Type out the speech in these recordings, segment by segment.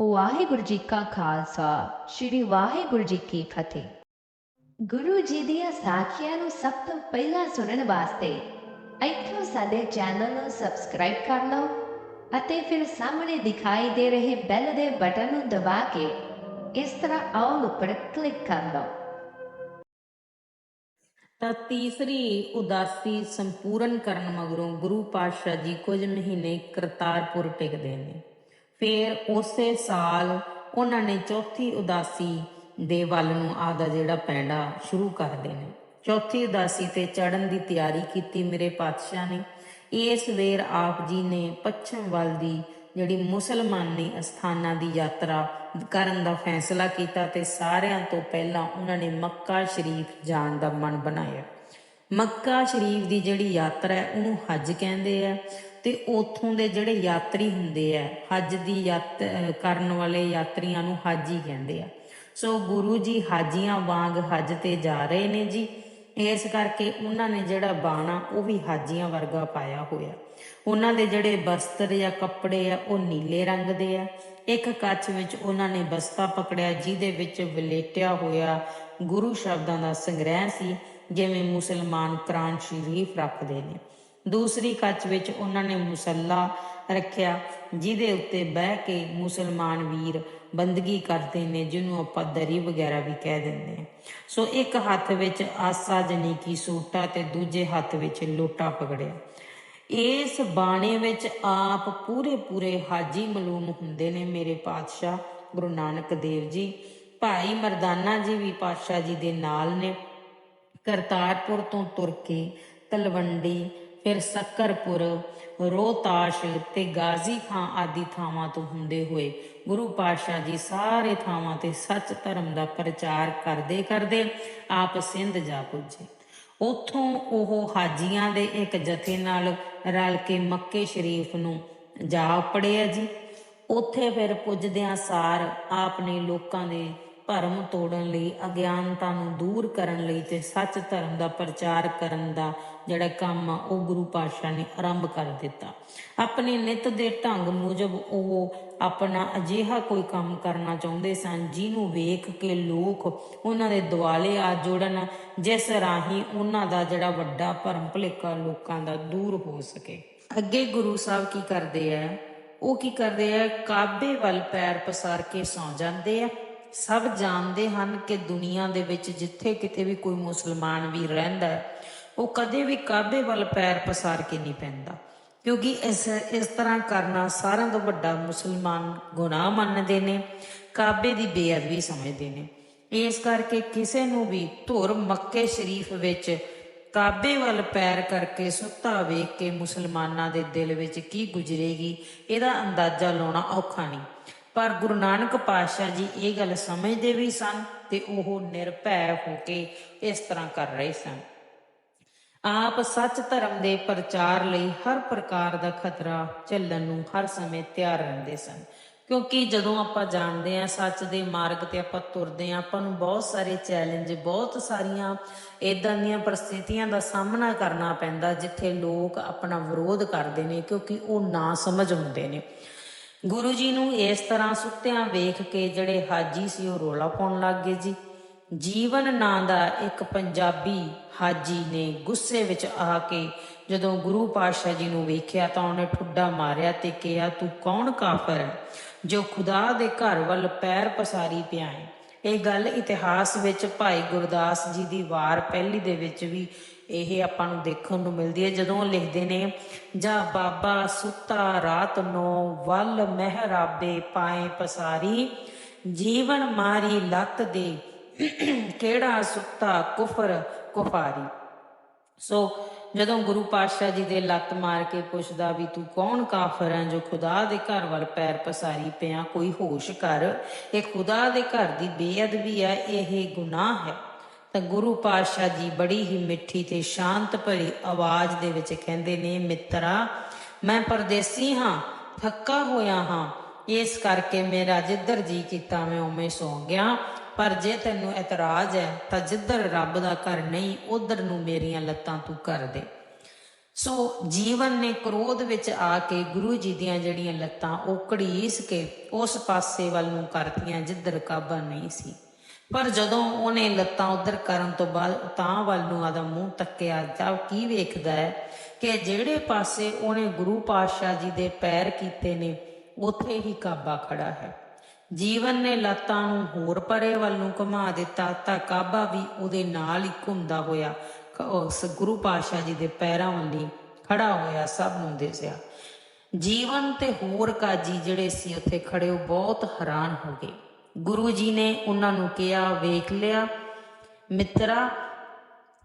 ਵਾਹਿਗੁਰੂ ਜੀ ਕਾ ਖਾਲਸਾ, ਸ੍ਰੀ ਵਾਹਿਗੁਰੂ ਜੀ ਕੀ ਫਤਿਹ। ਗੁਰੂ ਜੀ ਦੀਆਂ ਸਾਖੀਆਂ ਨੂੰ ਸਭ ਤੋਂ ਪਹਿਲਾਂ ਸੁਣਨ ਵਾਸਤੇ ਇੱਥੋਂ ਸਾਡੇ ਚੈਨਲ ਨੂੰ ਸਬਸਕ੍ਰਾਈਬ ਕਰ ਲਓ ਅਤੇ ਫਿਰ ਸਾਹਮਣੇ ਦਿਖਾਈ ਦੇ ਰਹੇ ਬੈਲ ਦੇ ਬਟਨ ਨੂੰ ਦਬਾ ਕੇ ਇਸ ਤਰ੍ਹਾਂ ਆਲ ਉੱਪਰ ਕਲਿੱਕ ਕਰ ਲਓ। ਤਾਂ ਤੀਸਰੀ ਉਦਾਸੀ ਸੰਪੂਰਨ ਕਰਨ ਮਗਰੋਂ ਗੁਰੂ ਪਾਤਸ਼ਾਹ ਜੀ ਕੁਝ ਮਹੀਨੇ ਕਰਤਾਰਪੁਰ ਟਿਕਦੇ ਨੇ। ਫਿਰ ਉਸੇ ਸਾਲ ਉਹਨਾਂ ਨੇ ਚੌਥੀ ਉਦਾਸੀ ਦੇ ਵੱਲ ਨੂੰ ਆਦਾ ਜਿਹੜਾ ਪੈਂਡਾ ਸ਼ੁਰੂ ਕਰਦੇ ਨੇ ਚੌਥੀ ਉਦਾਸੀ ਤੇ ਚੜਨ ਦੀ ਤਿਆਰੀ ਕੀਤੀ ਮੇਰੇ ਪਾਤਸ਼ਾਹ ਨੇ। ਇਸ ਵੇਰ ਆਪ ਜੀ ਨੇ ਪੱਛਮ ਵੱਲ ਦੀ ਜਿਹੜੀ ਮੁਸਲਮਾਨੀ ਅਸਥਾਨਾਂ ਦੀ ਯਾਤਰਾ ਕਰਨ ਦਾ ਫੈਸਲਾ ਕੀਤਾ ਤੇ ਸਾਰਿਆਂ ਤੋਂ ਪਹਿਲਾਂ ਉਹਨਾਂ ਨੇ ਮੱਕਾ ਸ਼ਰੀਫ ਜਾਣ ਦਾ ਮਨ ਬਣਾਇਆ। ਮੱਕਾ ਸ਼ਰੀਫ ਦੀ ਜਿਹੜੀ ਯਾਤਰਾ ਹੈ, ਉਹਨੂੰ ਹੱਜ ਕਹਿੰਦੇ ਆ। ਤੇ ਉਥੋਂ ਦੇ ਜਿਹੜੇ ਯਾਤਰੀ ਹੁੰਦੇ ਆ, ਹੱਜ ਦੀ ਯਾਤ ਕਰਨ ਵਾਲੇ ਯਾਤਰੀਆਂ ਨੂੰ ਹਾਜੀ ਕਹਿੰਦੇ ਆ। ਸੋ ਗੁਰੂ ਜੀ ਹਾਜੀਆਂ ਵਾਂਗ ਹੱਜ ਤੇ ਜਾ ਰਹੇ ਨੇ ਜੀ। ਇਸ ਕਰਕੇ ਉਹਨਾਂ ਨੇ ਜਿਹੜਾ ਬਾਣਾ ਉਹ ਵੀ ਹਾਜੀਆਂ ਵਰਗਾ ਪਾਇਆ ਹੋਇਆ। ਉਹਨਾਂ ਦੇ ਜਿਹੜੇ ਬਸਤਰ ਜਾਂ ਕੱਪੜੇ ਆ, ਉਹ ਨੀਲੇ ਰੰਗ ਦੇ ਆ। ਇੱਕ ਕੱਚ ਵਿੱਚ ਉਹਨਾਂ ਨੇ ਬਸਤਾ ਪਕੜਿਆ, ਜਿਹਦੇ ਵਿੱਚ ਵਲੇਟਿਆ ਹੋਇਆ ਗੁਰੂ ਸ਼ਬਦਾਂ ਦਾ ਸੰਗ੍ਰਹਿ ਸੀ, ਜਿਵੇਂ ਮੁਸਲਮਾਨ ਕੁਰਾਨ ਸ਼ਰੀਫ ਰੱਖਦੇ ਨੇ। ਦੂਸਰੀ ਕੱਚ ਵਿੱਚ ਉਹਨਾਂ ਨੇ ਮੁਸੱਲਾ ਰੱਖਿਆ, ਜਿਹਦੇ ਉੱਤੇ ਬਹਿ ਕੇ ਮੁਸਲਮਾਨ ਵੀਰ ਬੰਦਗੀ ਕਰਦੇ ਨੇ, ਜਿਹਨੂੰ ਆਪਾਂ ਦਰੀ ਵਗੈਰਾ ਵੀ ਕਹਿ ਦਿੰਦੇ ਹਾਂ। ਸੋ ਇੱਕ ਹੱਥ ਵਿੱਚ ਆਸਾ ਜਨੀ ਕੀ ਸੂਟਾ ਤੇ ਦੂਜੇ ਹੱਥ ਵਿੱਚ ਲੋਟਾ ਪਕੜਿਆ। ਇਸ ਬਾਣੇ ਵਿੱਚ ਆਪ ਪੂਰੇ ਪੂਰੇ ਹਾਜੀ ਮਲੂਮ ਹੁੰਦੇ ਨੇ, ਮੇਰੇ ਪਾਤਸ਼ਾਹ ਗੁਰੂ ਨਾਨਕ ਦੇਵ ਜੀ। ਭਾਈ ਮਰਦਾਨਾ ਜੀ ਵੀ ਪਾਤਸ਼ਾਹ ਜੀ ਦੇ ਨਾਲ ਨੇ। ਕਰਤਾਰਪੁਰ ਤੋਂ ਤੁਰ ਕੇ ਤਲਵੰਡੀ ਫਿਰ ਸ਼ੱਕਰਪੁਰ, ਰੋਹਤਾਸ਼ ਤੇ ਗਾਜ਼ੀ ਖਾਂ ਆਦਿ ਥਾਵਾਂ ਤੋਂ ਹੁੰਦੇ ਹੋਏ ਗੁਰੂ ਪਾਤਸ਼ਾਹ ਜੀ ਸਾਰੇ ਥਾਵਾਂ ਤੇ ਸੱਚ ਧਰਮ ਦਾ ਪ੍ਰਚਾਰ ਕਰਦੇ ਕਰਦੇ ਆਪ ਸਿੰਧ ਜਾ ਪੁੱਜੇ। ਉਥੋਂ ਉਹ ਹਾਜੀਆਂ ਦੇ ਇੱਕ ਜਥੇ ਨਾਲ ਰਲ ਕੇ ਮੱਕੇ ਸ਼ਰੀਫ ਨੂੰ ਜਾ ਪੜਿਆ ਜੀ। ਉੱਥੇ ਫਿਰ ਪੁੱਜਦਿਆਂ ਸਾਰ ਆਪ ਨੇ ਲੋਕਾਂ ਦੇ ਭਰਮ ਤੋੜਨ ਲਈ, ਅਗਿਆਨਤਾ ਨੂੰ ਦੂਰ ਕਰਨ ਲਈ ਤੇ ਸੱਚ ਧਰਮ ਦਾ ਪ੍ਰਚਾਰ ਕਰਨ ਦਾ ਜਿਹੜਾ ਕੰਮ ਆ, ਉਹ ਗੁਰੂ ਪਾਤਸ਼ਾਹ ਨੇ ਆਰੰਭ ਕਰ ਦਿੱਤਾ। ਆਪਣੇ ਨਿਤ ਦੇ ਢੰਗ ਮੁਜਬ ਉਹ ਆਪਣਾ ਅਜਿਹਾ ਕੋਈ ਕੰਮ ਕਰਨਾ ਚਾਹੁੰਦੇ ਸਨ, ਜਿਹਨੂੰ ਵੇਖ ਕੇ ਲੋਕ ਉਹਨਾਂ ਦੇ ਦੁਆਲੇ ਆ ਜੁੜਨ, ਜਿਸ ਰਾਹੀਂ ਉਹਨਾਂ ਦਾ ਜਿਹੜਾ ਵੱਡਾ ਭਰਮ ਭੁਲੇਖਾ ਲੋਕਾਂ ਦਾ ਦੂਰ ਹੋ ਸਕੇ। ਅੱਗੇ ਗੁਰੂ ਸਾਹਿਬ ਕੀ ਕਰਦੇ ਆ? ਉਹ ਕੀ ਕਰਦੇ ਆ? ਕਾਬੇ ਵੱਲ ਪੈਰ ਪਸਾਰ ਕੇ ਸੌ ਜਾਂਦੇ ਆ। ਸਭ ਜਾਣਦੇ ਹਨ ਕਿ ਦੁਨੀਆ ਦੇ ਵਿੱਚ ਜਿੱਥੇ ਕਿਤੇ ਵੀ ਕੋਈ ਮੁਸਲਮਾਨ ਵੀ ਰਹਿੰਦਾ ਹੈ, ਉਹ ਕਦੇ ਵੀ ਕਾਬੇ ਵੱਲ ਪੈਰ ਪਸਾਰ ਕੇ ਨਹੀਂ ਪੈਂਦਾ। ਕਿਉਂਕਿ ਇਸ ਇਸ ਤਰ੍ਹਾਂ ਕਰਨਾ ਸਾਰਿਆਂ ਤੋਂ ਵੱਡਾ ਮੁਸਲਮਾਨ ਗੁਨਾਹ ਮੰਨਦੇ ਨੇ, ਕਾਬੇ ਦੀ ਬੇਅਦਬੀ ਸਮਝਦੇ ਨੇ। ਇਸ ਕਰਕੇ ਕਿਸੇ ਨੂੰ ਵੀ ਧੁਰ ਮੱਕੇ ਸ਼ਰੀਫ ਵਿੱਚ ਕਾਬੇ ਵੱਲ ਪੈਰ ਕਰਕੇ ਸੁੱਤਾ ਵੇਖ ਕੇ ਮੁਸਲਮਾਨਾਂ ਦੇ ਦਿਲ ਵਿੱਚ ਕੀ ਗੁਜਰੇਗੀ, ਇਹਦਾ ਅੰਦਾਜ਼ਾ ਲਾਉਣਾ ਔਖਾ ਨਹੀਂ। ਪਰ ਗੁਰੂ ਨਾਨਕ ਪਾਤਸ਼ਾਹ ਜੀ ਇਹ ਗੱਲ ਸਮਝਦੇ ਵੀ ਸਨ ਤੇ ਉਹ ਨਿਰਭੈ ਹੋ ਕੇ ਇਸ ਤਰ੍ਹਾਂ ਕਰ ਰਹੇ ਸਨ। ਆਪ ਸੱਚ ਧਰਮ ਦੇ ਪ੍ਰਚਾਰ ਲਈ ਹਰ ਪ੍ਰਕਾਰ ਦਾ ਖਤਰਾ ਝੱਲਣ ਨੂੰ ਹਰ ਸਮੇਂ ਤਿਆਰ ਰਹਿੰਦੇ ਸਨ। ਕਿਉਂਕਿ ਜਦੋਂ ਆਪਾਂ ਜਾਣਦੇ ਆ ਸੱਚ ਦੇ ਮਾਰਗ ਤੇ ਆਪਾਂ ਤੁਰਦੇ ਆ ਆਪਾਂ ਨੂੰ ਬਹੁਤ ਸਾਰੇ ਚੈਲੰਜ ਬਹੁਤ ਸਾਰੀਆਂ ਇਦਾਂ ਦੀਆਂ ਪ੍ਰਸਥਿਤੀਆਂ ਦਾ ਸਾਹਮਣਾ ਕਰਨਾ ਪੈਂਦਾ, ਜਿੱਥੇ ਲੋਕ ਆਪਣਾ ਵਿਰੋਧ ਕਰਦੇ ਨੇ, ਕਿਉਂਕਿ ਉਹ ਨਾ ਸਮਝ ਹੁੰਦੇ ਨੇ। ਗੁਰੂ ਜੀ ਨੂੰ ਇਸ ਤਰ੍ਹਾਂ ਸੁੱਤਿਆਂ ਵੇਖ ਕੇ ਜਿਹੜੇ ਹਾਜੀ ਸੀ ਉਹ ਰੋਲਾ ਪਾਉਣ ਲੱਗ ਗਏ ਜੀ। ਜੀਵਨ ਨਾਂ ਦਾ ਇੱਕ ਪੰਜਾਬੀ ਹਾਜੀ ਨੇ ਗੁੱਸੇ ਵਿੱਚ ਆ ਕੇ ਜਦੋਂ ਗੁਰੂ ਪਾਤਸ਼ਾਹ ਜੀ ਨੂੰ ਵੇਖਿਆ ਤਾਂ ਉਹਨੇ ਠੁੱਡਾ ਮਾਰਿਆ ਤੇ ਕਿਹਾ, ਤੂੰ ਕੌਣ ਕਾਫਰ ਹੈ ਜੋ ਖੁਦਾ ਦੇ ਘਰ ਵੱਲ ਪੈਰ ਪਸਾਰੀ ਪਿਆ ਹੈ ਇਹ ਗੱਲ ਇਤਿਹਾਸ ਵਿੱਚ ਭਾਈ ਗੁਰਦਾਸ ਜੀ ਦੀ ਵਾਰ ਪਹਿਲੀ ਦੇ ਵਿੱਚ ਵੀ ਇਹ ਆਪਾਂ ਨੂੰ ਦੇਖਣ ਨੂੰ ਮਿਲਦੀ ਹੈ। ਜਦੋਂ ਲਿਖਦੇ ਨੇ, ਜਾਂ ਬਾਬਾ ਸੁੱਤਾ ਰਾਤ ਨੂੰ ਵੱਲ ਮਹਿਰਾਬੇ ਪਾਏ ਪਸਾਰੀ, ਜੀਵਨ ਮਾਰੀ ਲੱਤ ਦੇ, ਕਿਹੜਾ ਸੁੱਤਾ ਕੁਫਰ ਕੁਫਾਰੀ? ਸੋ ਜਦੋਂ ਗੁਰੂ ਪਾਤਸ਼ਾਹ ਜੀ ਦੇ ਲੱਤ ਮਾਰ ਕੇ ਪੁੱਛਦਾ ਵੀ ਤੂੰ ਕੌਣ ਕਾਫਰ ਹੈ ਜੋ ਖੁਦਾ ਦੇ ਘਰ ਵੱਲ ਪੈਰ ਪਸਾਰੀ ਪਿਆ, ਕੋਈ ਹੋਸ਼ ਕਰ। ਇਹ ਖੁਦਾ ਦੇ ਘਰ ਦੀ ਬੇਅਦਬੀ ਹੈ, ਇਹ ਗੁਨਾਹ ਹੈ। ਤਾਂ ਗੁਰੂ ਪਾਤਸ਼ਾਹ ਜੀ ਬੜੀ ਹੀ ਮਿੱਠੀ ਤੇ ਸ਼ਾਂਤ ਭਰੀ ਆਵਾਜ਼ ਦੇ ਵਿੱਚ ਕਹਿੰਦੇ ਨੇ, ਮਿੱਤਰਾ, ਮੈਂ ਪਰਦੇਸੀ ਹਾਂ, ਥੱਕਾ ਹੋਇਆ ਹਾਂ। ਇਸ ਕਰਕੇ ਮੇਰਾ ਜਿੱਧਰ ਜੀ ਕੀਤਾ ਮੈਂ ਉਵੇਂ ਸੌਂ ਗਿਆ। ਪਰ ਜੇ ਤੈਨੂੰ ਇਤਰਾਜ਼ ਹੈ, ਤਾਂ ਜਿੱਧਰ ਰੱਬ ਦਾ ਘਰ ਨਹੀਂ, ਉਧਰ ਨੂੰ ਮੇਰੀਆਂ ਲੱਤਾਂ ਤੂੰ ਕਰ ਦੇ। ਸੋ ਜੀਵਨ ਨੇ ਕ੍ਰੋਧ ਵਿੱਚ ਆ ਕੇ ਗੁਰੂ ਜੀ ਦੀਆਂ ਜਿਹੜੀਆਂ ਲੱਤਾਂ, ਉਹ ਘੜੀਸ ਕੇ ਉਸ ਪਾਸੇ ਵੱਲ ਨੂੰ ਕਰਤੀਆਂ, ਜਿੱਧਰ ਕਾਬਾ ਨਹੀਂ ਸੀ। ਪਰ ਜਦੋਂ ਉਹਨੇ ਲੱਤਾਂ ਉਧਰ ਕਰਨ ਤੋਂ ਬਾਅਦ ਤਾਂ ਵੱਲ ਨੂੰ ਆਦਾ ਮੂੰਹ ਤੱਕਿਆ ਤਾਂ ਕੀ ਵੇਖਦਾ ਹੈ ਕਿ ਜਿਹੜੇ ਪਾਸੇ ਉਹਨੇ ਗੁਰੂ ਪਾਤਸ਼ਾਹ ਜੀ ਦੇ ਪੈਰ ਕੀਤੇ ਨੇ, ਉੱਥੇ ਹੀ ਕਾਬਾ ਖੜਾ ਹੈ। ਜੀਵਨ ਨੇ ਲੱਤਾਂ ਨੂੰ ਹੋਰ ਪਰੇ ਵੱਲ ਨੂੰ ਘੁਮਾ ਦਿੱਤਾ ਤਾਂ ਕਾਬਾ ਵੀ ਉਹਦੇ ਨਾਲ ਹੀ ਘੁੰਮਦਾ ਹੋਇਆ ਉਸ ਗੁਰੂ ਪਾਤਸ਼ਾਹ ਜੀ ਦੇ ਪੈਰਾਂ ਵੱਲ ਖੜਾ ਹੋਇਆ, ਸਭ ਨੂੰ ਦਿਸਿਆ। ਜੀਵਨ ਤੇ ਹੋਰ ਕਾਜੀ ਜਿਹੜੇ ਸੀ ਉੱਥੇ ਖੜੇ, ਉਹ ਬਹੁਤ ਹੈਰਾਨ ਹੋ ਗਏ। ਗੁਰੂ ਜੀ ਨੇ ਉਹਨਾਂ ਨੂੰ ਕਿਹਾ, ਵੇਖ ਲਿਆ, ਮਿੱਤਰਾ,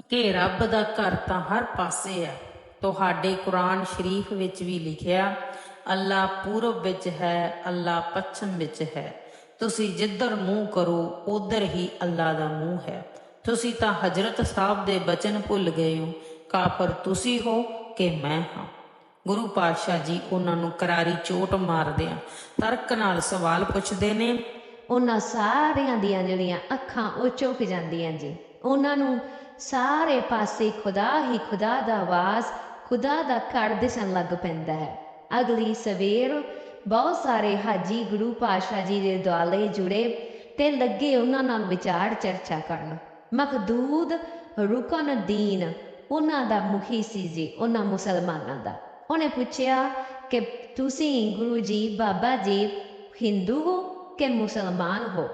ਕਿ ਰੱਬ ਦਾ ਘਰ ਤਾਂ ਹਰ ਪਾਸੇ ਹੈ ਤੁਹਾਡੇ ਕੁਰਾਨ ਸ਼ਰੀਫ ਵਿੱਚ ਵੀ ਲਿਖਿਆ ਅੱਲਾ ਪੂਰਬ ਵਿੱਚ ਹੈ ਅੱਲਾ ਪੱਛਮ ਵਿੱਚ ਹੈ। ਤੁਸੀਂ ਜਿੱਧਰ ਮੂੰਹ ਕਰੋ ਉਧਰ ਹੀ ਅੱਲਾ ਦਾ ਮੂੰਹ ਹੈ। ਤੁਸੀਂ ਤਾਂ ਹਜ਼ਰਤ ਸਾਹਿਬ ਦੇ ਬਚਨ ਭੁੱਲ ਗਏ ਹੋ। ਕਾਫਰ ਤੁਸੀਂ ਹੋ ਕਿ ਮੈਂ ਹਾਂ? ਗੁਰੂ ਪਾਤਸ਼ਾਹ ਜੀ ਉਹਨਾਂ ਨੂੰ ਕਰਾਰੀ ਚੋਟ ਮਾਰਦੇ ਆ ਤਰਕ ਨਾਲ ਸਵਾਲ ਪੁੱਛਦੇ ਨੇ ਉਹਨਾਂ ਸਾਰਿਆਂ ਦੀਆਂ ਜਿਹੜੀਆਂ ਅੱਖਾਂ, ਉਹ ਚੁੱਕ ਜਾਂਦੀਆਂ ਜੀ। ਉਹਨਾਂ ਨੂੰ ਸਾਰੇ ਪਾਸੇ ਖੁਦਾ ਹੀ ਖੁਦਾ ਦਾ ਆਵਾਜ਼, ਖੁਦਾ ਦਾ ਘਰ ਦਿਸਣ ਲੱਗ ਪੈਂਦਾ ਹੈ। ਅਗਲੀ ਸਵੇਰ ਬਹੁਤ ਸਾਰੇ ਹਾਜੀ ਗੁਰੂ ਪਾਤਸ਼ਾਹ ਜੀ ਦੇ ਦੁਆਲੇ ਜੁੜੇ ਤੇ ਲੱਗੇ ਉਹਨਾਂ ਨਾਲ ਵਿਚਾਰ ਚਰਚਾ ਕਰਨ। ਮਖਦੂਦ ਰੁਕਨ ਦੀਨ, ਉਹਨਾਂ ਦਾ ਮੁਖੀ ਸੀ ਜੀ, ਉਹਨਾਂ ਮੁਸਲਮਾਨਾਂ ਦਾ। ਉਹਨੇ ਪੁੱਛਿਆ ਕਿ ਤੁਸੀਂ ਗੁਰੂ ਜੀ, ਬਾਬਾ ਜੀ, ਹਿੰਦੂ ਹੋ? ਕਿ ਮੁਸਲਮਾਨ ਹੋ।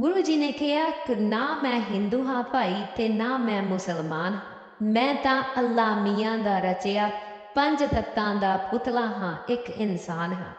ਗੁਰੂ ਜੀ ਨੇ ਕਿਹਾ ਕਿ ਨਾ ਮੈਂ ਹਿੰਦੂ ਹਾਂ ਭਾਈ, ਤੇ ਨਾ ਮੈਂ ਮੁਸਲਮਾਨ। ਮੈਂ ਤਾਂ ਅੱਲਾ ਮੀਆਂ ਦਾ ਰਚਿਆ, ਪੰਜ ਤੱਤਾਂ ਦਾ ਪੁਤਲਾ ਹਾਂ, ਇੱਕ ਇਨਸਾਨ ਹਾਂ।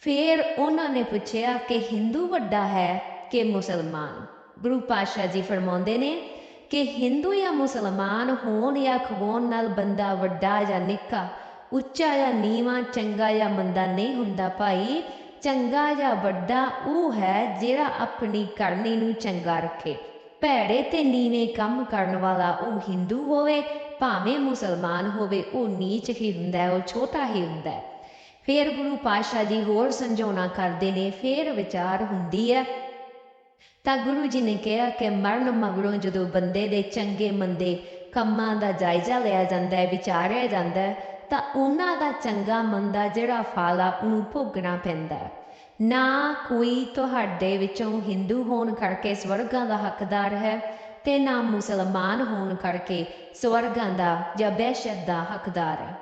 ਫਿਰ ਉਹਨਾਂ ਨੇ ਪੁੱਛਿਆ ਕਿ ਹਿੰਦੂ ਵੱਡਾ ਹੈ ਕਿ ਮੁਸਲਮਾਨ? ਗੁਰੂ ਪਾਤਸ਼ਾਹ ਜੀ ਫਰਮਾਉਂਦੇ ਨੇ ਕਿ ਹਿੰਦੂ ਜਾਂ ਮੁਸਲਮਾਨ ਹੋਣ ਜਾਂ ਖਵਾਉਣ ਨਾਲ ਬੰਦਾ ਵੱਡਾ ਜਾਂ ਨਿੱਕਾ, ਉੱਚਾ ਜਾਂ ਨੀਵਾਂ, ਚੰਗਾ ਜਾਂ ਮੰਦਾ ਨਹੀਂ ਹੁੰਦਾ ਭਾਈ। ਚੰਗਾ ਜਾਂ ਵੱਡਾ ਉਹ ਹੈ ਜਿਹੜਾ ਆਪਣੀ ਕਰਨੀ ਨੂੰ ਚੰਗਾ ਰੱਖੇ। ਭੈੜੇ ਤੇ ਨੀਵੇਂ ਕੰਮ ਕਰਨ ਵਾਲਾ ਉਹ ਹਿੰਦੂ ਹੋਵੇ, ਭਾਵੇਂ ਮੁਸਲਮਾਨ ਹੋਵੇ, ਉਹ ਨੀਚ ਹੀ ਹੁੰਦਾ ਹੈ, ਉਹ ਛੋਟਾ ਹੀ ਹੁੰਦਾ ਹੈ। ਫਿਰ ਗੁਰੂ ਪਾਤਸ਼ਾਹ ਜੀ ਹੋਰ ਸਮਝਾਉਣਾ ਕਰਦੇ ਨੇ, ਫੇਰ ਵਿਚਾਰ ਹੁੰਦੀ ਹੈ। ਤਾਂ ਗੁਰੂ ਜੀ ਨੇ ਕਿਹਾ ਕਿ ਮਰਨ ਮਗਰੋਂ ਜਦੋਂ ਬੰਦੇ ਦੇ ਚੰਗੇ ਮੰਦੇ ਕੰਮਾਂ ਦਾ ਜਾਇਜ਼ਾ ਲਿਆ ਜਾਂਦਾ ਹੈ, ਵਿਚਾਰਿਆ ਜਾਂਦਾ ਹੈ ਤਾਂ ਉਹਨਾਂ ਦਾ ਚੰਗਾ ਮੰਦਾ ਜਿਹੜਾ ਫਲ ਆ ਉਹਨੂੰ ਭੋਗਣਾ ਪੈਂਦਾ ਨਾ ਕੋਈ ਤੁਹਾਡੇ ਵਿੱਚੋਂ ਹਿੰਦੂ ਹੋਣ ਕਰਕੇ ਸਵਰਗਾਂ ਦਾ ਹੱਕਦਾਰ ਹੈ ਤੇ ਨਾ ਮੁਸਲਮਾਨ ਹੋਣ ਕਰਕੇ ਸਵਰਗਾਂ ਦਾ ਜਾਂ ਬਹਿਸ਼ਤ ਦਾ ਹੱਕਦਾਰ ਹੈ।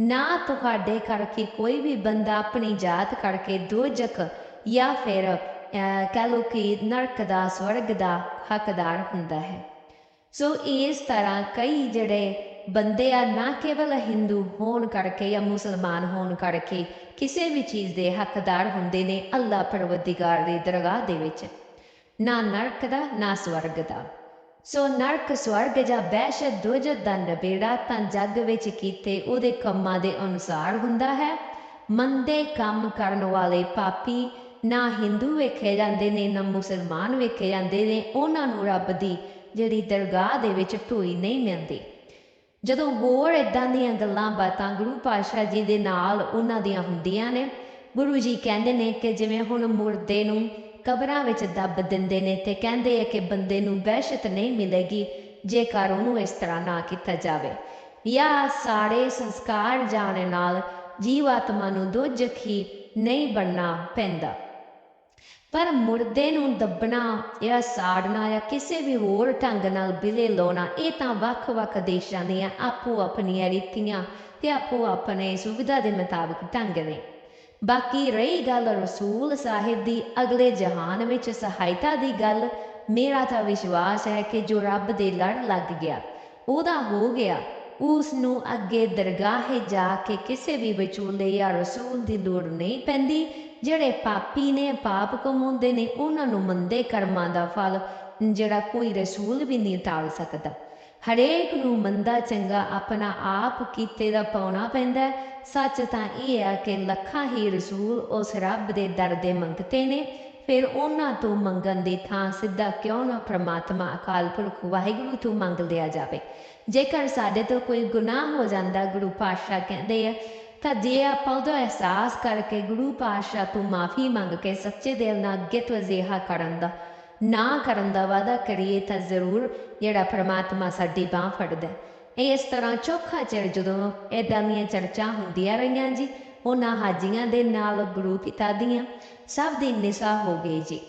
ਨਾ ਤੁਹਾਡੇ ਕਰਕੇ ਕੋਈ ਵੀ ਬੰਦਾ ਆਪਣੀ ਜਾਤ ਕਰਕੇ ਦੋਜਕ ਜਾਂ ਫਿਰ ਅਹ, ਕਹਿ ਕਿ ਨਰਕ ਦਾ ਸਵਰਗ ਦਾ ਹੱਕਦਾਰ ਹੁੰਦਾ ਹੈ। ਸੋ ਇਸ ਤਰ੍ਹਾਂ ਕਈ ਜਿਹੜੇ ਬੰਦੇ ਆ ਨਾ ਕੇਵਲ ਹਿੰਦੂ ਹੋਣ ਕਰਕੇ ਜਾਂ ਮੁਸਲਮਾਨ ਹੋਣ ਕਰਕੇ ਕਿਸੇ ਵੀ ਚੀਜ਼ ਦੇ ਹੱਕਦਾਰ ਹੁੰਦੇ ਨੇ ਅੱਲਾ ਪਰਵਰਦੀਗਾਰ ਦੀ ਦਰਗਾਹ ਦੇ ਵਿੱਚ। ਨਾ ਨਰਕ ਦਾ, ਨਾ ਸਵਰਗ ਦਾ। ਸੋ ਨਰਕ, ਸਵਰਗ ਜਾਂ ਬਹਿਸ਼ਤ ਦੋਜਤ ਦਾ ਨਬੇੜਾ ਤਾਂ ਜੱਗ ਵਿੱਚ ਕੀਤੇ ਉਹਦੇ ਕੰਮਾਂ ਦੇ ਅਨੁਸਾਰ ਹੁੰਦਾ ਹੈ। ਮੰਦੇ ਕੰਮ ਕਰਨ ਵਾਲੇ ਪਾਪੀ ਨਾ ਹਿੰਦੂ ਵੇਖੇ ਜਾਂਦੇ ਨੇ, ਨਾ ਮੁਸਲਮਾਨ ਵੇਖੇ ਜਾਂਦੇ ਨੇ, ਉਹਨਾਂ ਨੂੰ ਰੱਬ ਦੀ ਜਿਹੜੀ ਦਰਗਾਹ ਦੇ ਵਿੱਚ ਢੋਈ ਨਹੀਂ ਮਿਲਦੀ। ਜਦੋਂ ਹੋਰ ਇਦਾਂ ਦੀਆਂ ਗੱਲਾਂ ਬਾਤਾਂ ਗੁਰੂ ਪਾਤਸ਼ਾਹ ਜੀ ਦੇ ਨਾਲ ਉਹਨਾਂ ਦੀਆਂ ਹੁੰਦੀਆਂ ਨੇ, ਗੁਰੂ ਜੀ ਕਹਿੰਦੇ ਨੇ ਕਿ ਜਿਵੇਂ ਹੁਣ ਮੁਰਦੇ ਨੂੰ ਕਬਰਾਂ ਵਿੱਚ ਦੱਬ ਦਿੰਦੇ ਨੇ ਤੇ ਕਹਿੰਦੇ ਆ ਕਿ ਬੰਦੇ ਨੂੰ ਬਹਿਸ਼ਤ ਨਹੀਂ ਮਿਲੇਗੀ ਜੇਕਰ ਉਹਨੂੰ ਇਸ ਤਰ੍ਹਾਂ ਨਾ ਕੀਤਾ ਜਾਵੇ। ਜਾਂ ਸਾਰੇ ਸੰਸਕਾਰ ਜਾਣ ਨਾਲ ਜੀਵਾਤਮਾ ਨੂੰ ਦੋਜਖ ਹੀ ਨਹੀਂ ਬਣਨਾ ਪੈਂਦਾ। ਪਰ ਮੁਰਦੇ ਨੂੰ ਦੱਬਣਾ ਜਾਂ ਸਾੜਨਾ ਜਾਂ ਕਿਸੇ ਵੀ ਹੋਰ ਢੰਗ ਨਾਲ ਬਿਲੇ ਲਾਉਣਾ, ਇਹ ਤਾਂ ਵੱਖ-ਵੱਖ ਦੇਸ਼ਾਂ ਦੀਆਂ ਆਪੋ ਆਪਣੀਆਂ ਰੀਤੀਆਂ ਤੇ ਆਪੋ ਆਪਣੇ ਸੁਵਿਧਾ ਦੇ ਮੁਤਾਬਕ ਢੰਗ ਨੇ। ਬਾਕੀ ਰਹੀ ਗੱਲ ਰਸੂਲ ਸਾਹਿਬ ਦੀ ਅਗਲੇ ਜਹਾਨ ਵਿੱਚ ਸਹਾਇਤਾ ਦੀ ਗੱਲ, ਮੇਰਾ ਤਾਂ ਵਿਸ਼ਵਾਸ ਹੈ ਕਿ ਜੋ ਰੱਬ ਦੇ ਲੜ ਲੱਗ ਗਿਆ, ਉਹਦਾ ਹੋ ਗਿਆ। ਉਸ ਨੂੰ ਅੱਗੇ ਦਰਗਾਹੇ ਜਾ ਕੇ ਕਿਸੇ ਵੀ ਵਿਚੂਲੇ ਜਾਂ ਰਸੂਲ ਦੀ ਲੋੜ ਨਹੀਂ ਪੈਂਦੀ ਜਿਹੜੇ ਪਾਪੀ ਨੇ, ਪਾਪ ਕਮਾਉਂਦੇ ਨੇ, ਉਹਨਾਂ ਨੂੰ ਮੰਦੇ ਕਰਮਾਂ ਦਾ ਫਲ ਜਿਹੜਾ ਕੋਈ ਰਸੂਲ ਵੀ ਨਹੀਂ ਟਾਲ ਸਕਦਾ। ਹਰੇਕ ਨੂੰ ਮੰਦਾ ਚੰਗਾ ਆਪਣਾ ਆਪ ਕੀਤੇ ਦਾ ਪਾਉਣਾ ਪੈਂਦਾ ਸੱਚ ਤਾਂ ਇਹ ਹੈ ਕਿ ਲੱਖਾਂ ਹੀ ਰਸੂਲ ਉਸ ਰੱਬ ਦੇ ਦਰ ਦੇ ਮੰਗਤੇ ਨੇ। ਫਿਰ ਉਹਨਾਂ ਤੋਂ ਮੰਗਣ ਦੀ ਥਾਂ ਸਿੱਧਾ ਕਿਉਂ ਨਾ ਪ੍ਰਮਾਤਮਾ, ਅਕਾਲ ਪੁਰਖ, ਵਾਹਿਗੁਰੂ ਤੋਂ ਮੰਗ ਲਿਆ ਜਾਵੇ? ਜੇਕਰ ਸਾਡੇ ਤੋਂ ਕੋਈ ਗੁਨਾਹ ਹੋ ਜਾਂਦਾ, ਗੁਰੂ ਪਾਤਸ਼ਾਹ ਕਹਿੰਦੇ ਆ ਤਾਂ ਜੇ ਆਪਾਂ ਉਹਦਾ ਅਹਿਸਾਸ ਕਰਕੇ ਗੁਰੂ ਪਾਤਸ਼ਾਹ ਤੋਂ ਮਾਫੀ ਮੰਗ ਕੇ ਸੱਚੇ ਦਿਲ ਨਾਲ ਅੱਗੇ ਤੋਂ ਕਰਨ ਦਾ, ਨਾ ਕਰਨ ਦਾ ਵਾਅਦਾ ਕਰੀਏ ਤਾਂ ਜ਼ਰੂਰ ਜਿਹੜਾ ਪ੍ਰਮਾਤਮਾ ਸਾਡੀ ਬਾਹ ਫੜਦਾ ਇਸ ਤਰ੍ਹਾਂ ਚੌਖਾ ਚਿਰ ਜਦੋਂ ਏਦਾਂ ਦੀਆਂ ਚਰਚਾ ਹੁੰਦੀਆਂ ਰਹੀਆਂ ਜੀ, ਉਹਨਾਂ ਹਾਜੀਆਂ ਦੇ ਨਾਲ ਗੁਰੂ ਪਿਤਾ ਦੀਆਂ ਸਭ ਦੀ ਨਿਸਾ ਹੋ ਗਈ ਜੀ।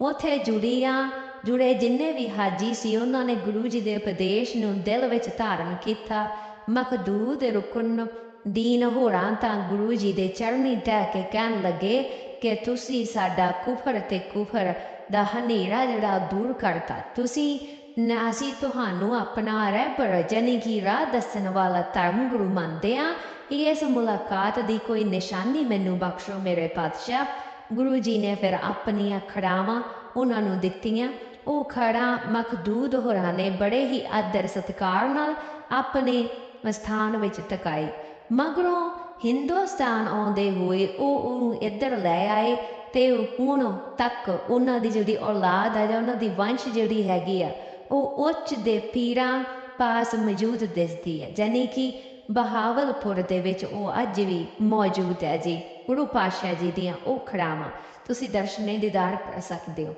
ਉਥੇ ਜੁੜੀਆਂ, ਜੁੜੇ ਜਿੰਨੇ ਵੀ ਹਾਜੀ ਸੀ, ਉਹਨਾਂ ਨੇ ਗੁਰੂ ਜੀ ਦੇ ਉਪਦੇਸ਼ ਨੂੰ ਦਿਲ ਵਿੱਚ ਧਾਰਨ ਕੀਤਾ ਮਖਦੂਦ ਰੁਕਨ ਦੀਨ ਹੋਰਾਂ ਤਾਂ ਗੁਰੂ ਜੀ ਦੇ ਚਰਨੀ ਟਹਿ ਕੇ ਕਹਿਣ ਲੱਗੇ ਕਿ ਤੁਸੀਂ ਸਾਡਾ ਕੁਫਰ ਤੇ ਕੁਫਰ ਦਾ ਹਨੇਰਾ ਜਿਹੜਾ ਦੂਰ ਕਰਤਾ। ਤੁਸੀਂ, ਨਾ ਅਸੀਂ ਤੁਹਾਨੂੰ ਆਪਣਾ ਰਹਿਬਰ ਜਾਨੀ ਕਿ ਰਾਹ ਦੱਸਣ ਵਾਲਾ ਧਰਮ ਗੁਰੂ ਮੰਨਦੇ ਆ ਇਸ ਮੁਲਾਕਾਤ ਦੀ ਕੋਈ ਨਿਸ਼ਾਨੀ ਮੈਨੂੰ ਬਖਸ਼ੋ ਮੇਰੇ ਪਾਤਸ਼ਾਹ। ਗੁਰੂ ਜੀ ਨੇ ਫਿਰ ਆਪਣੀਆਂ ਖੜਾਵਾਂ ਉਹਨਾਂ ਨੂੰ ਦਿੱਤੀਆਂ। ਉਹ ਖੜਾ ਮਖਦੂਦ ਹੋਰਾਂ ਨੇ ਬੜੇ ਹੀ ਆਦਰ ਸਤਿਕਾਰ ਨਾਲ ਆਪਣੇ ਸਥਾਨ ਵਿੱਚ ਟਿਕਾਈ ਮਗਰੋਂ ਹਿੰਦੁਸਤਾਨ ਆਉਂਦੇ ਹੋਏ ਉਹ ਉਹਨੂੰ ਇੱਧਰ ਲੈ ਆਏ ਤੇ ਹੁਣ ਤੱਕ ਉਹਨਾਂ ਦੀ ਜਿਹੜੀ ਔਲਾਦ ਆ ਜਾਂ ਉਹਨਾਂ ਦੀ ਵੰਸ਼ ਜਿਹੜੀ ਹੈਗੀ ਆ, ਉਹ ਉੱਚ ਦੇ ਪੀਰਾਂ ਪਾਸ ਮੌਜੂਦ ਦਿਸਦੀ ਹੈ ਜਾਨੀ ਕਿ ਬਹਾਵਲਪੁਰ ਦੇ ਵਿੱਚ ਉਹ ਅੱਜ ਵੀ ਮੌਜੂਦ ਹੈ ਜੀ। ਗੁਰੂ ਪਾਤਸ਼ਾਹ ਜੀ ਦੀਆਂ ਉਹ ਖੜਾਵਾਂ। ਤੁਸੀਂ ਦਰਸ਼ਨੇ ਦੀਦਾਰ ਕਰ ਸਕਦੇ ਹੋ।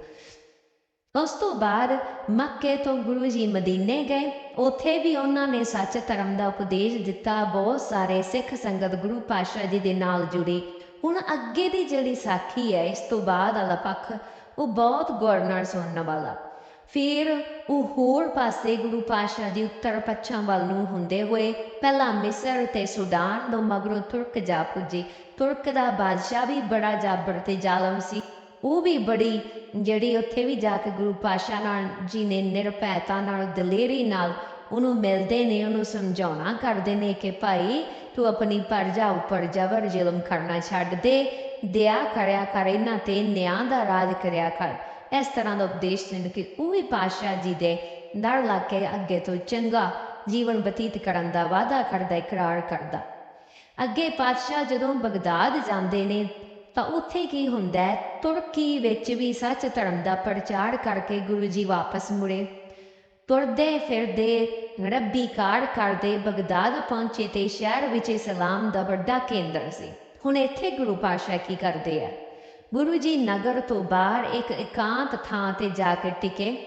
ਉਸ ਤੋਂ ਬਾਅਦ ਮੱਕੇ ਤੋਂ ਗੁਰੂ ਜੀ ਮਦੀਨੇ ਗਏ। ਉੱਥੇ ਵੀ ਉਹਨਾਂ ਨੇ ਸੱਚ ਧਰਮ ਦਾ ਉਪਦੇਸ਼ ਦਿੱਤਾ। ਬਹੁਤ ਸਾਰੇ ਸਿੱਖ ਸੰਗਤ ਗੁਰੂ ਪਾਤਸ਼ਾਹ ਜੀ ਦੇ ਨਾਲ ਜੁੜੀ। ਹੁਣ ਅੱਗੇ ਦੀ ਜਿਹੜੀ ਸਾਖੀ ਹੈ, ਇਸ ਤੋਂ ਬਾਅਦ ਵਾਲਾ ਪੱਖ, ਉਹ ਬਹੁਤ ਗਵਰਨਰ ਸੁਣਨ ਵਾਲਾ। ਫਿਰ ਉਹ ਹੋਰ ਪਾਸੇ ਗੁਰੂ ਪਾਤਸ਼ਾਹ ਜੀ ਉੱਤਰ ਪੱਛਮ ਵੱਲ ਨੂੰ ਹੁੰਦੇ ਹੋਏ, ਪਹਿਲਾਂ ਮਿਸਰ ਤੇ ਸੁਡਾਨ ਤੋਂ ਮਗਰੋਂ ਤੁਰਕ ਜਾ ਪੁੱਜੇ। ਤੁਰਕ ਦਾ ਬਾਦਸ਼ਾਹ ਵੀ ਬੜਾ ਜਾਬਰ ਤੇ ਜ਼ਾਲਮ ਸੀ। ਉਹ ਵੀ ਬੜੀ ਜਿਹੜੀ ਉੱਥੇ ਵੀ ਜਾ ਕੇ ਗੁਰੂ ਪਾਤਸ਼ਾਹ ਨਾਲ ਜੀ ਨੇ ਨਿਰਭੈਤਾ ਨਾਲ, ਦਲੇਰੀ ਨਾਲ ਉਹਨੂੰ ਮਿਲਦੇ ਨੇ, ਉਹਨੂੰ ਸਮਝਾਉਣਾ ਕਰਦੇ ਨੇ ਕਿ ਭਾਈ ਤੂੰ ਆਪਣੀ ਪਰਜਾ ਉੱਪਰ ਜ਼ਬਰ ਜ਼ੁਲਮ ਕਰਨਾ ਛੱਡ ਦੇ, ਦਿਆ ਕਰਿਆ ਕਰ, ਇਹਨਾਂ ਤੇ ਨਿਆਂ ਦਾ ਰਾਜ ਕਰਿਆ ਕਰ। ਇਸ ਤਰ੍ਹਾਂ ਦਾ ਉਪਦੇਸ਼ ਦਿੰਦੇ ਕਿ ਉਹ ਵੀ ਪਾਤਸ਼ਾਹ ਜੀ ਦੇ ਦਰ ਲੱਗ ਕੇ ਅੱਗੇ ਤੋਂ ਚੰਗਾ ਜੀਵਨ ਬਤੀਤ ਕਰਨ ਦਾ ਵਾਅਦਾ ਕਰਦਾ, ਇਕਰਾਰ ਕਰਦਾ। ਅੱਗੇ ਪਾਤਸ਼ਾਹ ਜਦੋਂ ਬਗਦਾਦ ਜਾਂਦੇ ਨੇ ਤਾਂ ਉੱਥੇ ਕੀ ਹੁੰਦਾ ਹੈ? ਤੁਰਕੀ ਵਿੱਚ ਵੀ ਸੱਚ ਧਰਮ ਦਾ ਪ੍ਰਚਾਰ ਕਰਕੇ ਗੁਰੂ ਜੀ ਵਾਪਸ ਮੁੜੇ। ਤੁਰਦੇ ਫਿਰਦੇ ਰੱਬੀ ਕਾਰ ਕਰਦੇ ਬਗਦਾਦ ਪਹੁੰਚੇ ਤੇ ਸ਼ਹਿਰ ਵਿੱਚ ਇਸਲਾਮ ਦਾ ਵੱਡਾ ਕੇਂਦਰ ਸੀ। ਹੁਣ ਇੱਥੇ ਗੁਰੂ ਪਾਤਸ਼ਾਹ ਕੀ ਕਰਦੇ ਆ? ਗੁਰੂ ਜੀ ਨਗਰ ਤੋਂ ਬਾਹਰ ਇੱਕ ਇਕਾਂਤ ਥਾਂ ਤੇ ਜਾ ਕੇ ਟਿਕੇ।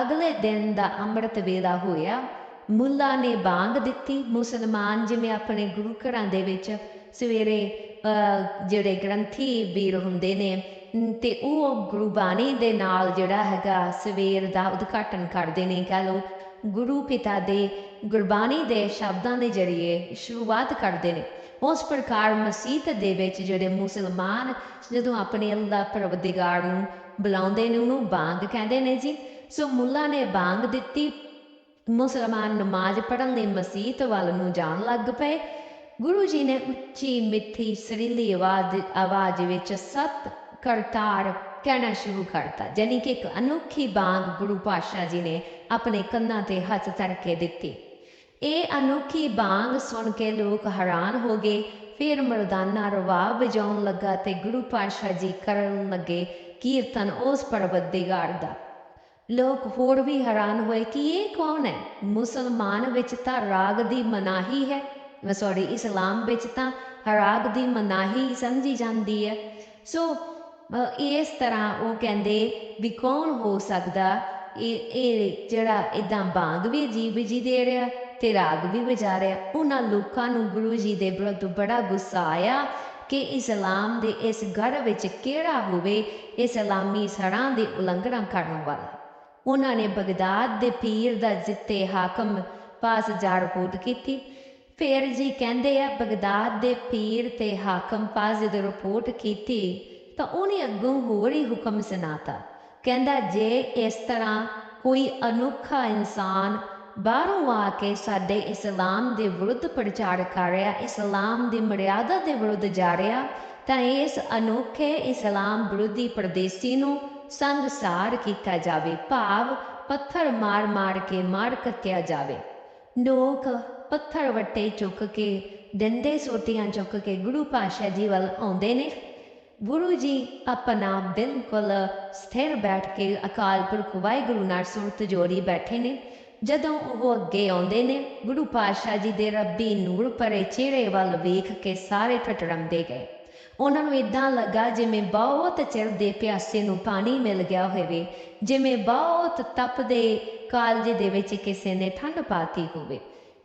ਅਗਲੇ ਦਿਨ ਦਾ ਅੰਮ੍ਰਿਤ ਵੇਲਾ ਹੋਇਆ। ਮੁੱਲਾ ਨੇ ਬਾਂਗ ਦਿੱਤੀ। ਮੁਸਲਮਾਨ ਜਿਵੇਂ ਆਪਣੇ ਗੁਰੂ ਘਰਾਂ ਦੇ ਵਿੱਚ ਸਵੇਰੇ ਜਿਹੜੇ ਗ੍ਰੰਥੀ ਵੀਰ ਹੁੰਦੇ ਨੇ ਤੇ ਉਹ ਗੁਰਬਾਣੀ ਦੇ ਨਾਲ ਜਿਹੜਾ ਹੈਗਾ ਸਵੇਰ ਦਾ ਉਦਘਾਟਨ ਕਰਦੇ ਨੇ, ਕਹ ਲਓ, ਗੁਰੂ ਪਿਤਾ ਦੇ ਗੁਰਬਾਣੀ ਦੇ ਸ਼ਬਦਾਂ ਦੇ ਜਰੀਏ ਸ਼ੁਰੂਆਤ ਕਰਦੇ ਨੇ। ਉਸ ਪ੍ਰਕਾਰ ਮਸੀਤ ਦੇ ਵਿੱਚ ਜਿਹੜੇ ਮੁਸਲਮਾਨ ਜਦੋਂ ਆਪਣੇ ਅੱਲਾ ਪਰਵਦਿਗਾਰ ਨੂੰ ਬੁਲਾਉਂਦੇ ਨੇ, ਉਹਨੂੰ ਬਾਂਗ ਕਹਿੰਦੇ ਨੇ ਜੀ। ਸੋ ਮੁੱਲਾ ਨੇ ਬਾਂਗ ਦਿੱਤੀ। ਮੁਸਲਮਾਨ ਨਮਾਜ਼ ਪੜ੍ਹਨ ਲਈ ਮਸੀਤ ਵੱਲ ਨੂੰ ਜਾਣ ਲੱਗ ਪਏ। ਗੁਰੂ ਜੀ ਨੇ ਉੱਚੀ ਮਿੱਠੀ ਸਰੀਲੀ ਆਵਾਜ਼ ਆਵਾਜ਼ ਵਿੱਚ ਸਤ ਕਰਤਾਰ ਕਹਿਣਾ ਸ਼ੁਰੂ ਕਰਤਾ ਜਾਨੀ ਕਿ ਇੱਕ ਅਨੋਖੀ ਬਾਂਗ ਗੁਰੂ ਪਾਤਸ਼ਾਹ ਜੀ ਨੇ ਆਪਣੇ ਕੰਨਾਂ ਤੇ ਹੱਥ ਧਰ ਕੇ ਦਿੱਤੀ। ਇਹ ਅਨੋਖੀ ਬਾਂਗ ਸੁਣ ਕੇ ਲੋਕ ਹੈਰਾਨ ਹੋ ਗਏ, ਫਿਰ ਮਰਦਾਨਾ ਰਵਾਬ ਵਜਾਉਣ ਲੱਗਾ ਤੇ ਗੁਰੂ ਪਾਤਸ਼ਾਹ ਜੀ ਕਰਨ ਲੱਗੇ ਕੀਰਤਨ ਉਸ ਪਰਵਤਦਿਗਾਰ ਦਾ। ਲੋਕ ਹੋਰ ਵੀ ਹੈਰਾਨ ਹੋਏ ਕਿ ਇਹ ਕੌਣ ਹੈ? ਮੁਸਲਮਾਨ ਵਿੱਚ ਤਾਂ ਰਾਗ ਦੀ ਮਨਾਹੀ ਹੈ। ਸੌਰੀ ਇਸਲਾਮ ਵਿੱਚ ਤਾਂ ਰਾਗ ਦੀ ਮਨਾਹੀ ਸਮਝੀ ਜਾਂਦੀ ਹੈ। ਸੋ ਇਸ ਤਰ੍ਹਾਂ ਉਹ ਕਹਿੰਦੇ ਵੀ ਕੌਣ ਹੋ ਸਕਦਾ? ਇਹ ਇਹ ਜਿਹੜਾ ਇਦਾਂ ਬਾਂਗ ਵੀ ਅਜੀਬ ਜੀ ਦੇ ਰਿਹਾ ਤੇ ਰਾਗ ਵੀ ਵਜਾ ਰਿਹਾ। ਉਹਨਾਂ ਲੋਕਾਂ ਨੂੰ ਗੁਰੂ ਜੀ ਦੇ ਵਿਰੁੱਧ ਬੜਾ ਗੁੱਸਾ ਆਇਆ ਕਿ ਇਸਲਾਮ ਦੇ ਇਸ ਗੜ ਵਿੱਚ ਕਿਹੜਾ ਹੋਵੇ, ਇਸਲਾਮੀ ਸੜਾਂ ਦੀ ਉਲੰਘਣਾ ਕਰਨ ਵਾਲਾ। ਉਹਨਾਂ ਨੇ ਬਗਦਾਦ ਦੇ ਪੀਰ ਦਾ ਜਿੱਤੇ ਹਾਕਮ ਪਾਸ ਜਾੜ ਰਿਪੋਰਟ ਕੀਤੀ। ਫਿਰ ਜੀ ਕਹਿੰਦੇ ਆ, ਬਗਦਾਦ ਦੇ ਪੀਰ ਤੇ ਹਾਕਮ ਪਾਸ ਜਦੋਂ ਰਿਪੋਰਟ ਕੀਤੀ ਤਾਂ ਉਹਨੇ ਅੱਗੋਂ ਹੋਰ ਹੀ ਹੁਕਮ ਸੁਣਾਤਾ। ਕਹਿੰਦਾ, ਜੇ ਇਸ ਤਰ੍ਹਾਂ ਕੋਈ ਅਨੋਖਾ ਇਨਸਾਨ ਬਾਹਰੋਂ ਆ ਕੇ ਸਾਡੇ ਇਸਲਾਮ ਦੇ ਵਿਰੁੱਧ ਪ੍ਰਚਾਰ ਕਰ ਰਿਹਾ, ਇਸਲਾਮ ਦੀ ਮਰਿਆਦਾ ਦੇ ਵਿਰੁੱਧ ਜਾ ਰਿਹਾ, ਤਾਂ ਇਸ ਅਨੋਖੇ ਇਸਲਾਮ ਵਿਰੋਧੀ ਪਰਦੇਸੀ ਨੂੰ ਸੰਗਸਾਰ ਕੀਤਾ ਜਾਵੇ, ਭਾਵ ਪੱਥਰ ਮਾਰ ਮਾਰ ਕੇ ਮਾਰ ਕੱਟਿਆ ਜਾਵੇ। ਲੋਕ ਪੱਥਰ ਵੱਟੇ ਚੁੱਕ ਕੇ, ਡੰਡੇ ਸੋਟੀਆਂ ਚੁੱਕ ਕੇ ਗੁਰੂ ਪਾਤਸ਼ਾਹ ਜੀ ਵੱਲ ਆਉਂਦੇ ਨੇ। ਗੁਰੂ ਜੀ ਆਪਣਾ ਬਿਲਕੁਲ ਸਥਿਰ ਬੈਠ ਕੇ ਅਕਾਲ ਪੁਰਖ ਵਾਹਿਗੁਰੂ ਨਾਲ ਸੁਰਤ ਜੋੜੀ ਬੈਠੇ ਨੇ। ਜਦੋਂ ਉਹ ਅੱਗੇ ਆਉਂਦੇ ਨੇ, ਗੁਰੂ ਪਾਤਸ਼ਾਹ ਜੀ ਦੇ ਰੱਬੀ ਨੂਰ ਭਰੇ ਚਿਹਰੇ ਵੱਲ ਵੇਖ ਕੇ ਸਾਰੇ ਠਟੜਮਦੇ ਗਏ। ਉਹਨਾਂ ਨੂੰ ਇਦਾਂ ਲੱਗਾ ਜਿਵੇਂ ਬਹੁਤ ਚਿਰ ਦੇ ਪਿਆਸੇ ਨੂੰ ਪਾਣੀ ਮਿਲ ਗਿਆ ਹੋਵੇ, ਜਿਵੇਂ ਬਹੁਤ ਤਪਦੇ ਕਾਲਜ ਦੇ ਵਿੱਚ ਕਿਸੇ ਨੇ ਠੰਡ ਪਾਤੀ ਹੋਵੇ।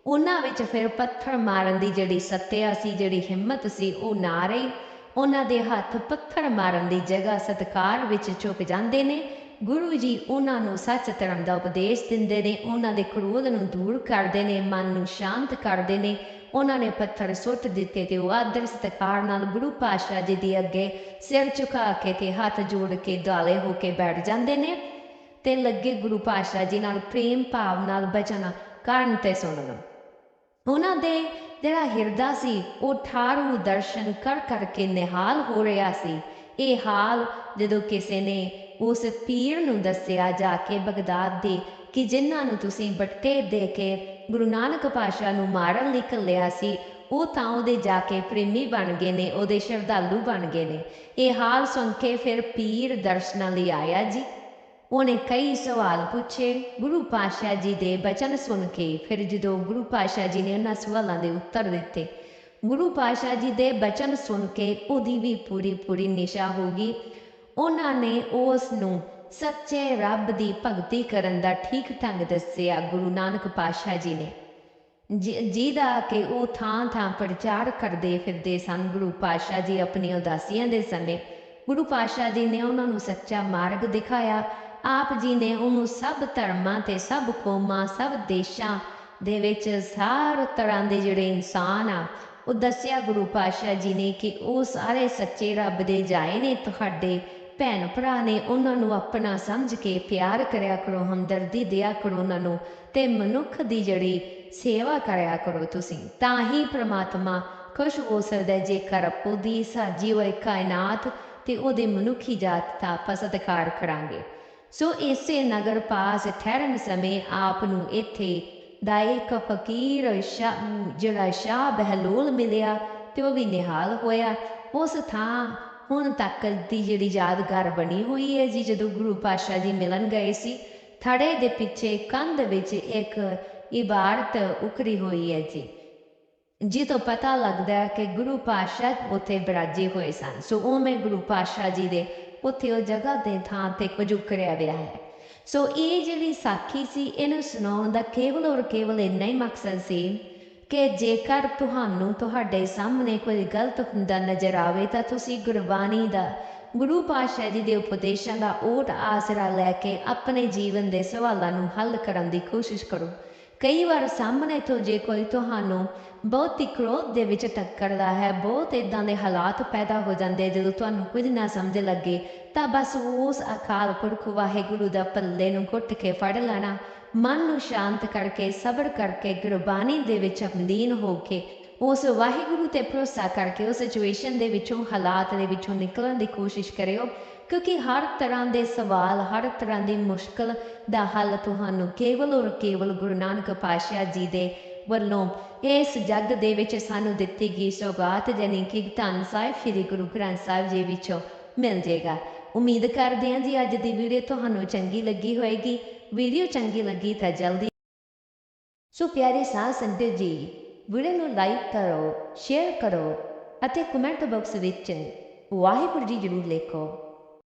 ਉਹਨਾਂ ਵਿੱਚ ਫਿਰ ਪੱਥਰ ਮਾਰਨ ਦੀ ਜਿਹੜੀ ਸੱਤਿਆ ਸੀ, ਜਿਹੜੀ ਹਿੰਮਤ ਸੀ, ਉਹ ਨਾ ਰਹੀ। ਉਹਨਾਂ ਦੇ ਹੱਥ ਪੱਥਰ ਮਾਰਨ ਦੀ ਜਗ੍ਹਾ ਸਤਕਾਰ ਵਿੱਚ ਝੁਕ ਜਾਂਦੇ ਨੇ। ਗੁਰੂ ਜੀ ਉਹਨਾਂ ਨੂੰ ਸੱਚ ਧਰਮ ਦਾ ਉਪਦੇਸ਼ ਦਿੰਦੇ ਨੇ, ਉਹਨਾਂ ਦੇ ਕ੍ਰੋਧ ਨੂੰ ਦੂਰ ਕਰਦੇ ਨੇ, ਮਨ ਨੂੰ ਸ਼ਾਂਤ ਕਰਦੇ ਨੇ। ਉਹਨਾਂ ਨੇ ਪੱਥਰ ਸੁੱਟ ਦਿੱਤੇ ਤੇ ਉਹ ਆਦਰ ਸਤਿਕਾਰ ਨਾਲ ਗੁਰੂ ਪਾਤਸ਼ਾਹ ਜੀ ਦੇ ਅੱਗੇ ਸਿਰ ਝੁਕਾ ਕੇ ਤੇ ਹੱਥ ਜੋੜ ਕੇ ਦੁਆਲੇ ਹੋ ਕੇ ਬੈਠ ਜਾਂਦੇ ਨੇ ਤੇ ਲੱਗੇ ਗੁਰੂ ਪਾਤਸ਼ਾਹ ਜੀ ਨਾਲ ਪ੍ਰੇਮ ਭਾਵ ਨਾਲ ਬਚਨ ਕਰਨ ਤੇ ਸੁਣਨ। ਉਹਨਾਂ ਦੇ ਜਿਹੜਾ ਹਿਰਦਾ ਸੀ, ਉਹ ਠਾਰੂ ਦਰਸ਼ਨ ਕਰ ਕਰਕੇ ਨਿਹਾਲ ਹੋ ਰਿਹਾ ਸੀ। ਇਹ ਹਾਲ ਜਦੋਂ ਕਿਸੇ ਨੇ ਉਸ ਪੀਰ ਨੂੰ ਦੱਸਿਆ ਜਾ ਕੇ ਬਗਦਾਦ ਦੇ ਕਿ ਜਿਨ੍ਹਾਂ ਨੂੰ ਤੁਸੀਂ ਬਟਕੇ ਦੇ ਕੇ ਗੁਰੂ ਨਾਨਕ ਪਾਸ਼ਾ ਨੂੰ ਮਾਰਨ ਲਈ ਘੱਲਿਆ ਸੀ, ਉਹ ਤਾਂ ਉਹਦੇ ਜਾ ਕੇ ਪ੍ਰੇਮੀ ਬਣ ਗਏ ਨੇ, ਉਹਦੇ ਸ਼ਰਧਾਲੂ ਬਣ ਗਏ ਨੇ। ਇਹ ਹਾਲ ਸੁਣ ਕੇ ਫਿਰ ਪੀਰ ਦਰਸ਼ਨਾਂ ਲਈ ਆਇਆ ਜੀ। ਉਹਨੇ ਕਈ ਸਵਾਲ ਪੁੱਛੇ ਗੁਰੂ ਪਾਤਸ਼ਾਹ ਜੀ ਦੇ ਬਚਨ ਸੁਣ ਕੇ ਫਿਰ ਜਦੋਂ ਗੁਰੂ ਪਾਤਸ਼ਾਹ ਜੀ ਨੇ ਉਹਨਾਂ ਸਵਾਲਾਂ ਦੇ ਉੱਤਰ ਦਿੱਤੇ ਗੁਰੂ ਪਾਤਸ਼ਾਹ ਜੀ ਦੇ ਬਚਨ ਸੁਣ ਕੇ ਉਹਦੀ ਵੀ ਪੂਰੀ ਪੂਰੀ ਨਿਸ਼ਾ ਹੋ ਗਈ ਉਹਨਾਂ ਨੇ ਉਸ ਨੂੰ ਸੱਚੇ ਰੱਬ ਦੀ ਭਗਤੀ ਕਰਨ ਦਾ ਠੀਕ ਢੰਗ ਦੱਸਿਆ ਗੁਰੂ ਨਾਨਕ ਪਾਤਸ਼ਾਹ ਜੀ ਨੇ ਜਿਹਦਾ ਕਿ ਉਹ ਥਾਂ ਥਾਂ ਪ੍ਰਚਾਰ ਕਰਦੇ ਫਿਰਦੇ ਸਨ ਗੁਰੂ ਪਾਤਸ਼ਾਹ ਜੀ ਆਪਣੀ ਉਦਾਸੀਆਂ ਦੇ ਸਮੇਂ ਗੁਰੂ ਪਾਤਸ਼ਾਹ ਜੀ ਨੇ ਉਹਨਾਂ ਨੂੰ ਸੱਚਾ ਮਾਰਗ ਦਿਖਾਇਆ ਆਪ ਜੀ ਨੇ ਉਹਨੂੰ ਸਭ ਧਰਮਾਂ ਤੇ ਸਭ ਕੌਮਾਂ, ਸਭ ਦੇਸ਼ਾਂ ਦੇ ਵਿੱਚ ਸਾਰ ਤਰ੍ਹਾਂ ਦੇ ਜਿਹੜੇ ਇਨਸਾਨ ਆ, ਉਹ ਦੱਸਿਆ ਗੁਰੂ ਪਾਤਸ਼ਾਹ ਜੀ ਨੇ ਕਿ ਉਹ ਸਾਰੇ ਸੱਚੇ ਰੱਬ ਦੇ ਜਾਏ ਨੇ, ਤੁਹਾਡੇ ਭੈਣ ਭਰਾ ਨੇ ਉਹਨਾਂ ਨੂੰ ਆਪਣਾ ਸਮਝ ਕੇ ਪਿਆਰ ਕਰਿਆ ਕਰੋ, ਹਮਦਰਦੀ ਦਿਆ ਕਰੋ ਉਹਨਾਂ ਨੂੰ ਤੇ ਮਨੁੱਖ ਦੀ ਜਿਹੜੀ ਸੇਵਾ ਕਰਿਆ ਕਰੋ ਤੁਸੀਂ। ਤਾਂ ਹੀ ਪ੍ਰਮਾਤਮਾ ਖੁਸ਼ ਹੋ ਸਕਦਾ ਹੈ ਜੇਕਰ ਉਹਦੀ ਸਾਜੀ ਹੋਈ ਕਾਇਨਾਤ ਤੇ ਉਹਦੇ ਮਨੁੱਖੀ ਜਾਤ ਦਾ ਆਪਾਂ ਸਤਿਕਾਰ ਕਰਾਂਗੇ। ਸੋ ਇਸੇ ਨਗਰ ਪਾਸ ਠਹਿਰਨ ਸਮੇਂ ਆਪ ਨੂੰ ਇੱਥੇ ਦਾ ਇੱਕ ਫਕੀਰ ਜਿਹੜਾ ਸ਼ਾਹ ਬਹਿਲੋਲ ਮਿਲਿਆ ਤੇ ਉਹ ਵੀ ਨਿਹਾਲ ਹੋਇਆ। ਉਸ ਥਾਂ ਹੁਣ ਤੱਕ ਦੀ ਜਿਹੜੀ ਯਾਦਗਾਰ ਬਣੀ ਹੋਈ ਹੈ ਜੀ, ਜਦੋਂ ਗੁਰੂ ਪਾਤਸ਼ਾਹ ਜੀ ਮਿਲਣ ਗਏ ਸੀ, ਥੜੇ ਦੇ ਪਿੱਛੇ ਕੰਧ ਵਿੱਚ ਇੱਕ ਇਬਾਰਤ ਉਕਰੀ ਹੋਈ ਹੈ ਜੀ। ਜੀ ਤੋਂ ਪਤਾ ਲੱਗਦਾ ਕਿ ਗੁਰੂ ਪਾਤਸ਼ਾਹ ਉੱਥੇ ਬਰਾਜੇ ਹੋਏ ਸਨ। ਸੋ ਉਵੇਂ ਗੁਰੂ ਪਾਤਸ਼ਾਹ ਜੀ ਦੇ ਉੱਥੇ ਉਹ ਜਗ੍ਹਾ ਦੇ ਥਾਂ ਤੇ ਕੁਝ ਉਕਰਿਆ ਹੋਇਆ ਹੈ। ਸੋ ਇਹ ਜਿਹੜੀ ਸਾਖੀ ਸੀ, ਇਹਨੂੰ ਸੁਣਾਉਣ ਦਾ ਕੇਵਲ ਔਰ ਕੇਵਲ ਇੰਨਾ ਹੀ ਮਕਸਦ ਸੀ ਕਿ ਜੇਕਰ ਤੁਹਾਨੂੰ ਤੁਹਾਡੇ ਸਾਹਮਣੇ ਕੋਈ ਗਲਤ ਹੁੰਦਾ ਨਜ਼ਰ ਆਵੇ, ਤਾਂ ਤੁਸੀਂ ਗੁਰਬਾਣੀ ਦਾ, ਗੁਰੂ ਪਾਤਸ਼ਾਹ ਜੀ ਦੇ ਉਪਦੇਸ਼ਾਂ ਦਾ ਓਟ ਆਸਰਾ ਲੈ ਕੇ ਆਪਣੇ ਜੀਵਨ ਦੇ ਸਵਾਲਾਂ ਨੂੰ ਹੱਲ ਕਰਨ ਦੀ ਕੋਸ਼ਿਸ਼ ਕਰੋ। ਕਈ ਵਾਰ ਸਾਹਮਣੇ ਤੋਂ ਜੇ ਕੋਈ ਤੁਹਾਨੂੰ ਬਹੁਤ ਹੀ ਕ੍ਰੋਧ ਦੇ ਵਿੱਚ ਟੱਕਰਦਾ ਹੈ, ਬਹੁਤ ਇਦਾਂ ਦੇ ਹਾਲਾਤ ਪੈਦਾ ਹੋ ਜਾਂਦੇ ਜਦੋਂ ਤੁਹਾਨੂੰ ਕੁਝ ਨਾ ਸਮਝ ਲੱਗੇ, ਤਾਂ ਬਸ ਉਸ ਅਕਾਲ ਪੁਰਖ ਵਾਹਿਗੁਰੂ ਦਾ ਪੱਲੇ ਨੂੰ ਘੁੱਟ ਕੇ ਫੜ ਲੈਣਾ, ਮਨ ਨੂੰ ਸ਼ਾਂਤ ਕਰਕੇ, ਸਬਰ ਕਰਕੇ, ਗੁਰਬਾਣੀ ਦੇ ਵਿੱਚ ਅਮਲੀਨ ਹੋ ਕੇ, ਉਸ ਵਾਹਿਗੁਰੂ ਤੇ ਭਰੋਸਾ ਕਰਕੇ, ਉਸ ਸਿਚੁਏਸ਼ਨ ਦੇ ਵਿੱਚੋਂ, ਹਾਲਾਤ ਦੇ ਵਿੱਚੋਂ ਨਿਕਲਣ ਦੀ ਕੋਸ਼ਿਸ਼ ਕਰਿਓ ਕਿਉਂਕਿ ਹਰ ਤਰ੍ਹਾਂ ਦੇ ਸਵਾਲ, ਹਰ ਤਰ੍ਹਾਂ ਦੀ ਮੁਸ਼ਕਲ ਦਾ ਹੱਲ ਤੁਹਾਨੂੰ ਕੇਵਲ ਔਰ ਕੇਵਲ ਗੁਰੂ ਨਾਨਕ ਪਾਤਸ਼ਾਹ ਜੀ ਦੇ ਵੱਲੋਂ ਇਸ ਜੱਗ ਦੇ ਵਿੱਚ ਸਾਨੂੰ ਦਿੱਤੀ ਗਈ ਸੌਗਾਤ ਜਾਨੀ ਕਿ ਧੰਨ ਸਾਹਿਬ, ਸ੍ਰੀ ਗੁਰੂ ਗ੍ਰੰਥ ਸਾਹਿਬ ਜੀ ਵਿੱਚੋਂ ਮਿਲ ਜੇਗਾ। ਉਮੀਦ ਕਰਦੇ ਹਾਂ ਜੀ ਅੱਜ ਦੀ ਵੀਡੀਓ ਤੁਹਾਨੂੰ ਚੰਗੀ ਲੱਗੀ ਹੋਵੇਗੀ ਵੀਡੀਓ ਚੰਗੀ ਲੱਗੀ ਤਾਂ ਜਲਦੀ ਸੋ ਪਿਆਰੇ ਸਾਧ ਸੰਗਤ ਜੀ, ਵੀਡੀਓ ਨੂੰ ਲਾਈਕ ਕਰੋ, ਸ਼ੇਅਰ ਕਰੋ ਅਤੇ ਕਮੈਂਟ ਬਾਕਸ ਵਿੱਚ ਵਾਹਿਗੁਰੂ ਜੀ ਜ਼ਰੂਰ ਲਿਖੋ।